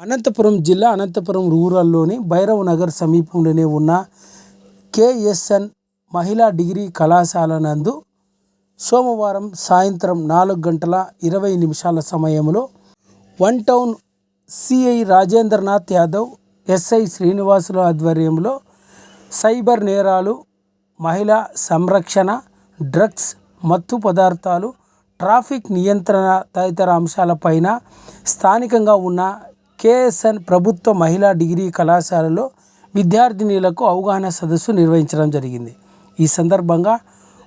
అనంతపురం జిల్లా అనంతపురం రూరల్లోని భైరవ్ నగర్ సమీపంలోనే ఉన్న కేఎస్ఎన్ మహిళా డిగ్రీ కళాశాల నందు సోమవారం సాయంత్రం నాలుగు గంటల ఇరవై నిమిషాల సమయంలో one town CI Rajendranath Yadav SI శ్రీనివాసుల ఆధ్వర్యంలో సైబర్ నేరాలు మహిళా సంరక్షణ డ్రగ్స్ మత్తు పదార్థాలు ట్రాఫిక్ నియంత్రణ తదితర అంశాలపైన స్థానికంగా ఉన్న కేఎస్ఎన్ ప్రభుత్వ మహిళా డిగ్రీ కళాశాలలో విద్యార్థినీలకు అవగాహన సదస్సు నిర్వహించడం జరిగింది. ఈ సందర్భంగా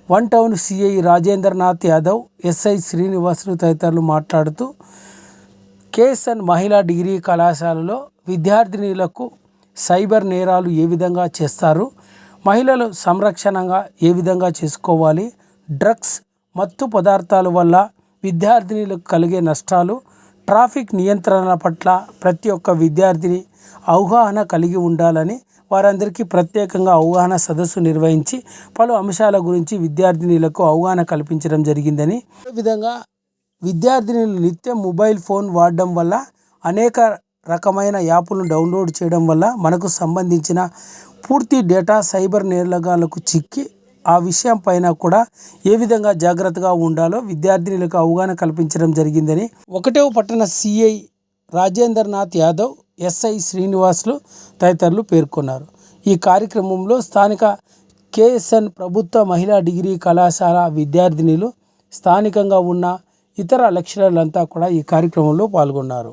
one town CI Rajendranath Yadav SI Srinivasulu తదితరులు మాట్లాడుతూ కేఎస్ఎన్ మహిళా డిగ్రీ కళాశాలలో విద్యార్థినీలకు సైబర్ నేరాలు ఏ విధంగా చేస్తారు మహిళలు సంరక్షణగా ఏ విధంగా చేసుకోవాలి డ్రగ్స్ మత్తు పదార్థాల వల్ల విద్యార్థినీలకు కలిగే నష్టాలు ట్రాఫిక్ నియంత్రణ పట్ల ప్రతి ఒక్క విద్యార్థిని అవగాహన కలిగి ఉండాలని వారందరికీ ప్రత్యేకంగా అవగాహన సదస్సు నిర్వహించి పలు అంశాల గురించి విద్యార్థినులకు అవగాహన కల్పించడం జరిగిందని. అదేవిధంగా విద్యార్థినులు నిత్యం మొబైల్ ఫోన్ వాడడం వల్ల అనేక రకమైన యాప్లను డౌన్లోడ్ చేయడం వల్ల మనకు సంబంధించిన పూర్తి డేటా సైబర్ నేరగాళ్ళకు చిక్కి ఆ విషయం పైన కూడా ఏ విధంగా జాగ్రత్తగా ఉండాలో విద్యార్థినులకు అవగాహన కల్పించడం జరిగిందని ఒకటవ పట్టణ సిఐ రాజేంద్రనాథ్ యాదవ్ ఎస్ఐ శ్రీనివాసులు తదితరులు పేర్కొన్నారు. ఈ కార్యక్రమంలో స్థానిక కేఎస్ఎన్ ప్రభుత్వ మహిళా డిగ్రీ కళాశాల విద్యార్థినులు స్థానికంగా ఉన్న ఇతర లెక్చరర్లంతా కూడా ఈ కార్యక్రమంలో పాల్గొన్నారు.